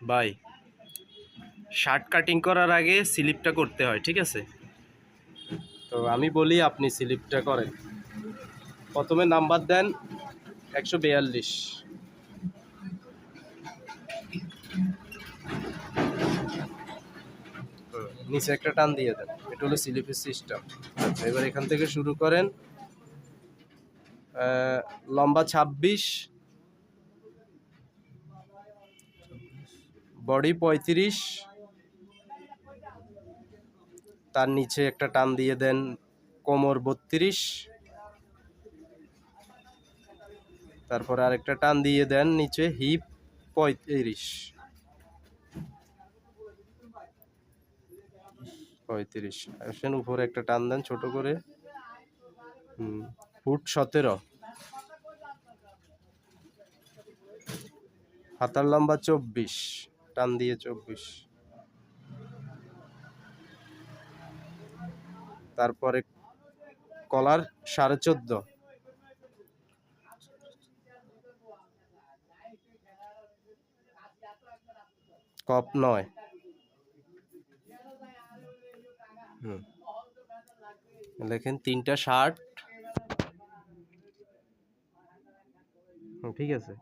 Buy shirt cutting করার আগে স্লিপটা করতে হয়, ঠিক আছে? তো আমি বলি আপনি স্লিপটা করেন। প্রথমে নাম্বার দেন একশো বিয়াল্লিশ। নিচে একটা টান দিয়ে দেন, এটা হলো স্লিপের সিস্টেম আচ্ছা এবার এখান থেকে শুরু করেন লম্বা ছাব্বিশ বডি পঁয়ত্রিশ। তার নিচে একটা টান দিয়ে দেন কোমর বত্রিশ। তারপর আরেকটা টান দিয়ে দেন নিচে হিপ পঁয়ত্রিশ। পঁয়ত্রিশ। আসেন, উপরে একটা টান দেন ছোট করে। হুম, ফুট সতেরো। হাতার লম্বা চব্বিশ। টান দিয়ে চব্বিশ। তারপরে কলার সাড়ে চোদ্দ। কপ নয়। হুম। লেখেন তিনটা হুম, ঠিক আছে।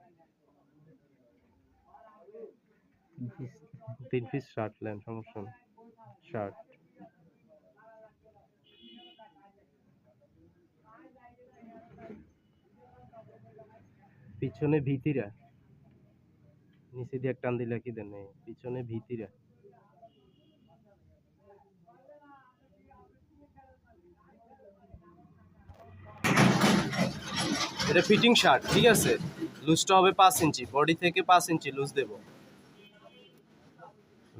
তিন পিস শার্ট নেন, সমস্যা নেই। শার্ট পিছনে ভিতিরা। নিচে দিয়ে টান দিলে কি দেন পিছনে ভিতিরা। এটা ফিটিং শার্ট ঠিক আছে? লুজটা হবে পাঁচ ইঞ্চি বডি থেকে পাঁচ ইঞ্চি লুজ দেব।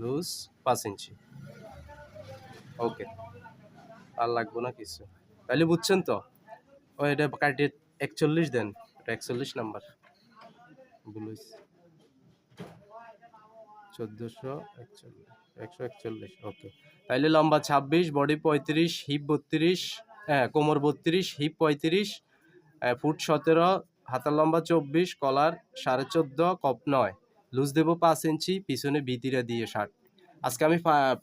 লুজ পাঁচ ইঞ্চি। ওকে। আর লাগবো না কিছু। তাহলে বুঝছেন তো? ও, এটা কাটিয়ে একচল্লিশ দেন। এটা একচল্লিশ নাম্বার। ব্লুজ। চোদ্দোশো একচল্লিশ, একশো একচল্লিশ, ওকে। তাইলে লম্বা ছাব্বিশ, বডি পঁয়ত্রিশ হিপ বত্রিশ হ্যাঁ কোমর বত্রিশ হিপ পঁয়ত্রিশ ফুট সতেরো, হাতার লম্বা চব্বিশ কলার সাড়ে চোদ্দ, কপ নয়। লুজ দেবো পাঁচ ইঞ্চি, পিছনে ভিতিরা দিয়ে ষাট। আজকে আমি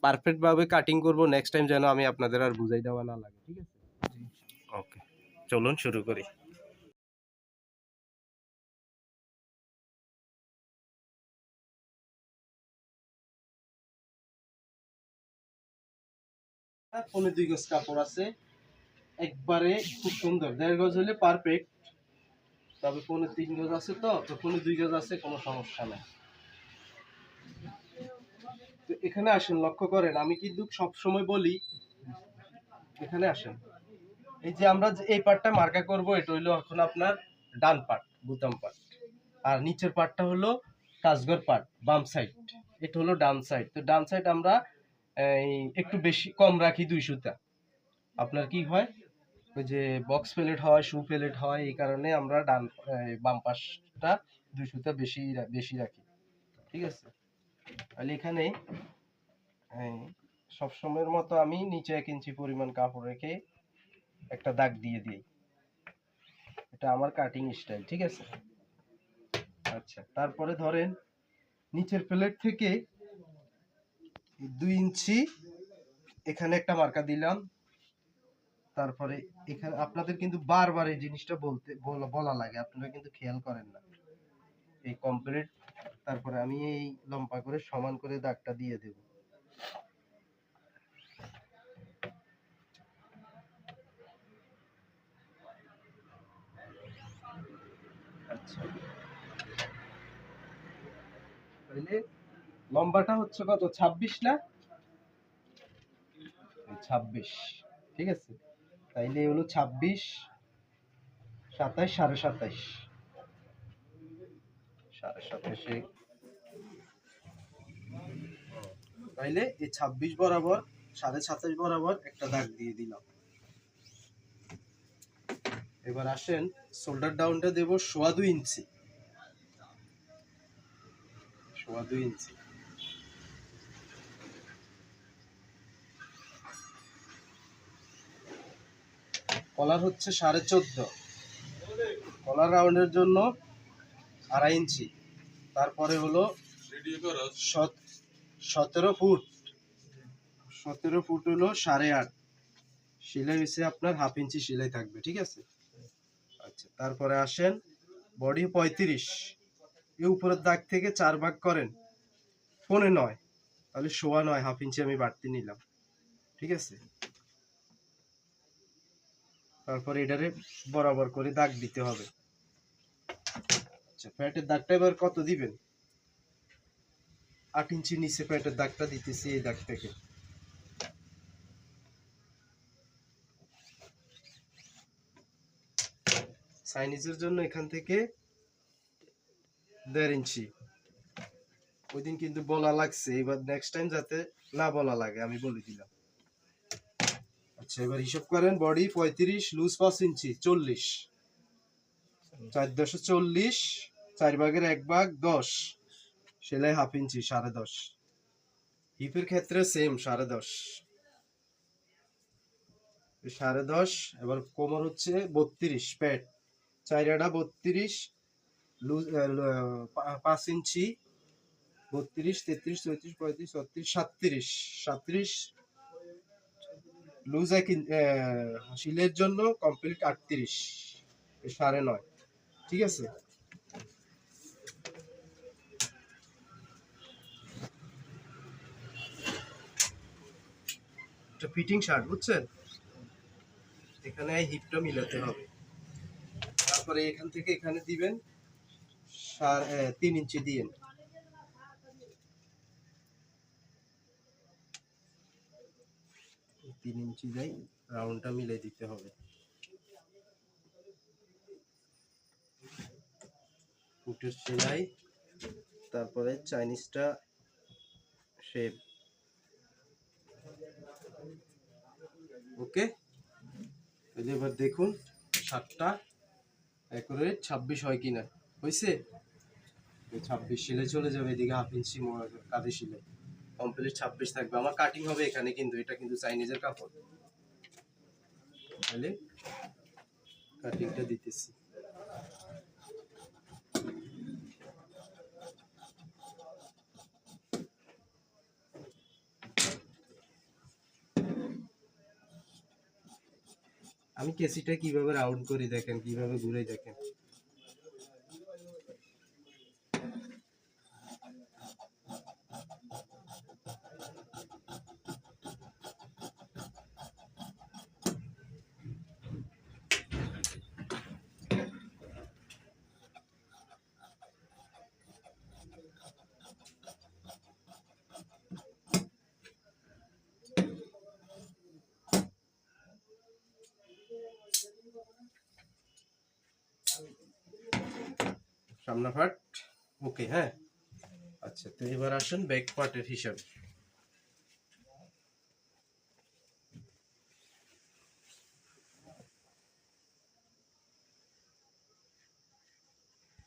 পারফেক্টভাবে কাটিং করব নেক্সট টাইম যেন আমি আপনাদের আর বুঝাই দেওয়া না লাগে ঠিক আছে? ওকে চলুন শুরু করি। পনেরো দুই গজ কাপড় আছে। একবারে খুব সুন্দর। দেড় গজ হলে পারফেক্ট তবে পনেরো তিন গজ আছে তো তো পনেরো দুই গজ আছে কোনো সমস্যা নাই। তো এখানে আসেন, লক্ষ্য করেন, আমি কিন্তু সব সময় বলি, এখানে আসেন। এই যে আমরা এই পার্টটা মার্কা করব, এটা হইল এখন আপনার ডান পার্ট বুতাম পার্ট আর নিচের পার্টটা হলো কাজগর পার্ট বাম সাইড এটা হলো ডান সাইড তো ডান সাইড আমরা একটু বেশি কম রাখি দুই সুতা। আপনার কি হয়? ওই যে বক্স প্লেট হয় শু প্লেট হয়, এই কারণে আমরা ডান বাম পাশটা দুই সুতা বেশি বেশি রাখি। ঠিক আছে? তাহলে এখানে সবসময়ের মতো আমি নিচে এক ইঞ্চি পরিমাণ কাপড় রেখে একটা দাগ দিয়ে দিই। এটা আমার কাটিং স্টাইল ঠিক আছে? আচ্ছা তারপরে ধরেন নিচের প্লেট থেকে দুই ইঞ্চি এখানে একটা মার্কা দিলাম। তারপরে এখানে আপনাদের কিন্তু বারবার এই জিনিসটা বলতে, বলা- বলা লাগে, আপনারা কিন্তু খেয়াল করেন না। এই কমপ্লিট তারপরে আমি এই লম্বা করে সমান করে দাগটা দিয়ে দেব। আচ্ছা। লম্বাটা হচ্ছে কত? ছাব্বিশ না? ছাব্বিশ। ঠিক আছে? তাইলে হলো ছাব্বিশ, সাতাইশ, সাড়ে সাতাইশ। সাড়ে সাতাইশে তাইলে এই ছাব্বিশ বরাবর সাড়ে সাতাইশ বরাবর একটা দাগ দিয়ে দিলাম। এবার আসেন শোল্ডার ডাউনটা দেব সোয়া দুই ইঞ্চি। সোয়া দুই ইঞ্চি। কলার হচ্ছে সাড়ে চোদ্দ। কলার রাউন্ডের জন্য আড়াই ইঞ্চি। তারপরে হলো সতেরো ফুট। সতেরো ফুট হলো সাড়ে আট। সেলাই হচ্ছে আপনার হাফ ইঞ্চি সেলাই থাকবে, ঠিক আছে? আচ্ছা তারপরে আসেন, বডি পঁয়ত্রিশ। এই উপরের দাগ থেকে চার ভাগ করেন, ফোনে নয়। তাহলে শোয়া নয়, হাফ ইঞ্চি আমি বাড়তি নিলাম, ঠিক আছে? তারপরে এটারে বরাবর করে দাগ দিতে হবে। আচ্ছা ফ্যাটের দাগটা এবার কত দিবেন? আট ইঞ্চি নিচে প্যাটের দাগটা দিতেছি এই দাগ থেকে চাইনিজের জন্য এখান থেকে দেড় ইঞ্চি। ওই দিন কিন্তু বলা লাগছে, এবার নেক্সট টাইম যাতে না বলা লাগে, আমি বলে দিলাম। আচ্ছা এবার হিসাব করেন বডি পঁয়ত্রিশ লুজ পাঁচ ইঞ্চি, চল্লিশ। চার দশে চল্লিশ, চার ভাগের এক ভাগ দশ। সেলাই হাফ ইঞ্চি, সাড়ে দশ। হিপের ক্ষেত্রে সেম সাড়ে দশ। সাড়ে দশ, এবার কোমর হচ্ছে বত্রিশ, প্যাট। চাইরাটা বত্রিশ পাঁচ ইঞ্চি, বত্রিশ, তেত্রিশ, চৌত্রিশ, পঁয়ত্রিশ, ছত্রিশ, সাতত্রিশ। সাতত্রিশ, লুজ এক শিলের জন্য কমপ্লিট আটত্রিশ সাড়ে নয়। ঠিক আছে? এটা ফিটিং শার্ট, বুঝছেন? এখানে হিপটা মিলাতে হবে। তারপরে এখান থেকে এখানে দিবেন সার- তিন ইঞ্চি দিয়েন তিন ইঞ্চি যাই রাউন্ডটা মিলে দিতে হবে। ফুটের সেলাই তারপরে চাইনিজটা শেপ ওকে? এই যে এবার দেখুন, সাতটা অ্যাকুরেট ছাব্বিশ হয় কি না হয়েছে ছাব্বিশ শিলে চলে যাবে, এদিকে হাফ ইঞ্চি কাঁধে শিলে। কমপ্লিট ছাব্বিশ থাকবে। আমার কাটিং হবে এখানে কিন্তু, এটা কিন্তু চাইনিজের কাপড়। তাহলে কাটিংটা দিতেছি। আমি কেসিটা কীভাবে রাউন্ড করি দেখেন কীভাবে ঘুরে দেখেন। সামনা পার্ট ওকে হ্যাঁ। আচ্ছা তো এবার আসেন ব্যাক পার্টের হিসাব।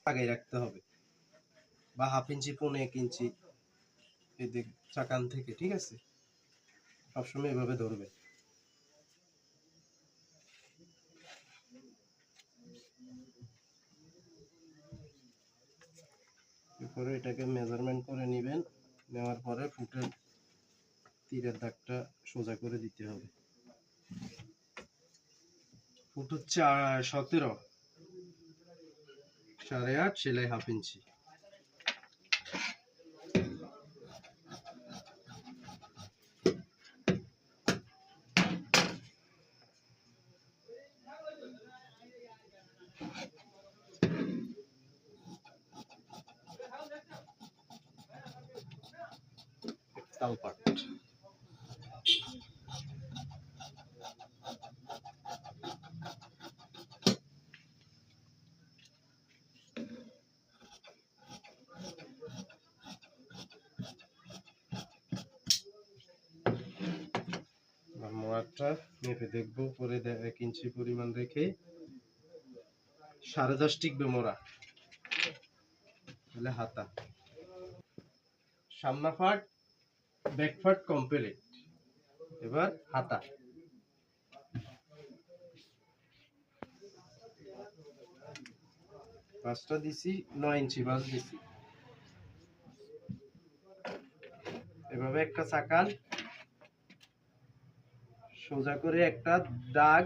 আগে রাখতে হবে। বা হাফ ইঞ্চি, পৌনে এক ইঞ্চি চাকান থেকে, ঠিক আছে? সবসময় এভাবে ধরবে এরপরে এটাকে মেজারমেন্ট করে নেবেন। নেওয়ার পরে ফুটের তীরের দাগটা সোজা করে দিতে হবে। ফুট হচ্ছে সতেরো। সাড়ে আট, সেলাই হাফ ইঞ্চি আর মেপে দেখব, পরে এক ইঞ্চি পরিমাণ রেখে সাড়ে দশ টিকবে মোড়া। তাহলে হাতা। সামনা ফাট। ব্যাক ফাট কমপ্লিট এবার হাতা। পাঁচটা দিছি, নয় ইঞ্চি বাস দিছি। এভাবে একটা চাকান সোজা করে একটা দাগ।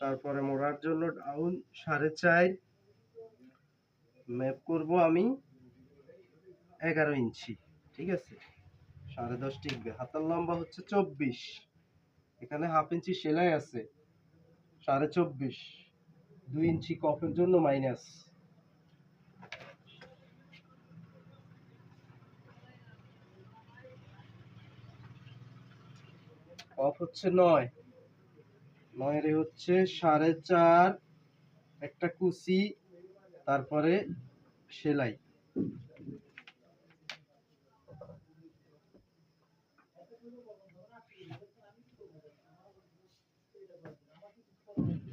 তারপরে মোড়ার জন্য ডাউন সাড়ে চার। ম্যাপ করব আমি এগারো ইঞ্চি, ঠিক আছে? সাড়ে দশ টিকবে। হাতার লম্বা হচ্ছে চব্বিশ। এখানে হাফ ইঞ্চি সেলাই আছে, সাড়ে চব্বিশ। দুই ইঞ্চি কফের জন্য মাইনাস। কফ হচ্ছে নয়। নয়ের হচ্ছে সাড়ে চার, একটা কুচি, তারপরে সেলাই। Mm-hmm.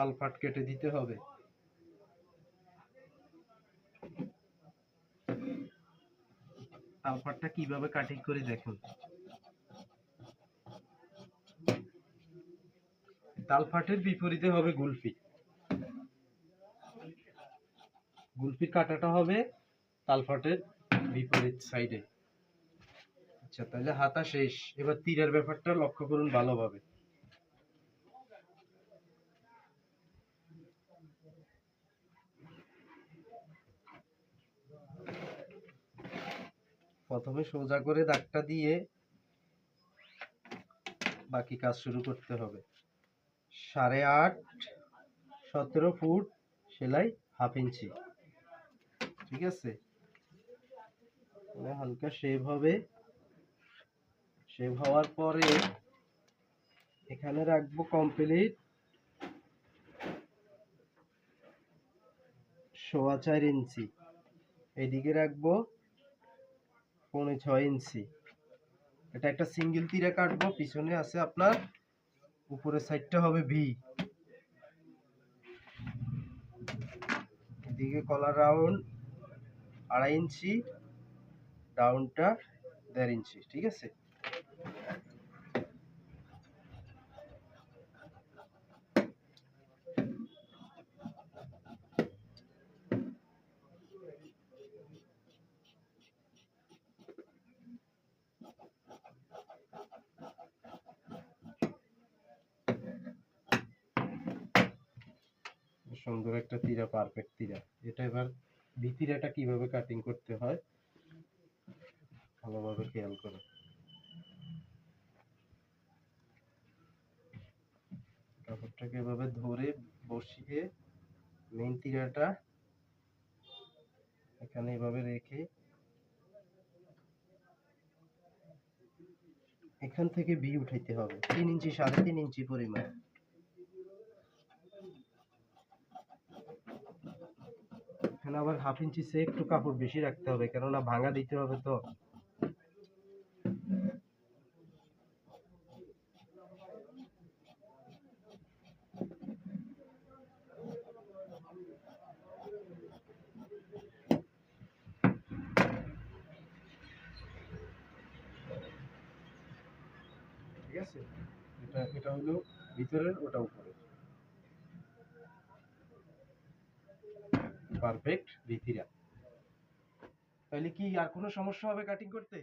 তালপাট কেটে দিতে হবে। তালপাটটা কীভাবে কাটিং করে দেখুন। তালপাটের বিপরীতে হবে গুলফি। গুলফির কাটাটা হবে তালপাটের বিপরীত সাইডে আচ্ছা তাহলে হাতা শেষ। এবার তীরের ব্যাপারটা লক্ষ্য করুন ভালোভাবে। প্রথমে সোজা করে দাগটা দিয়ে বাকি কাজ শুরু করতে হবে। সাড়ে আট, সতেরো ফুট, সেলাই হাফ ইঞ্চি। ঠিক আছে? হালকা শেভ হবে। শেভ হওয়ার পরে এখানে রাখব কমপ্লিট সোয়া চার ইঞ্চি। এদিকে রাখব পৌনে ছয় ইঞ্চি। এটা একটা সিঙ্গেল তীরে কাটবো, পিছনে আছে আপনার, উপরের সাইডটা হবে ভি। এদিকে কলার রাউন্ড আড়াই ইঞ্চি ডাউনটা দেড় ইঞ্চি, ঠিক আছে? সুন্দর একটা তীরা পারফেক্ট তীরা। এটা এবার ভিতিরাটা কীভাবে কাটিং করতে হয়, ভালোভাবে খেয়াল করো। কাপড়টাকে এভাবে ধরে বসিয়ে মেইন তীরাটা এখানে এভাবে রেখে এখান থেকে বি উঠাইতে হবে, তিন ইঞ্চি, সাড়ে তিন ইঞ্চি পরিমাণ। এখানে আবার হাফ ইঞ্চি সে একটু কাপড় বেশি রাখতে হবে, কেননা ভাঙা দিতে হবে তো। ঠিক আছে? এটা এটা হলো ভিতরের, ওটা উপরে। পারফেক্ট রীতিরা তাহলে কি আর কোনো সমস্যা হবে কাটিং করতে?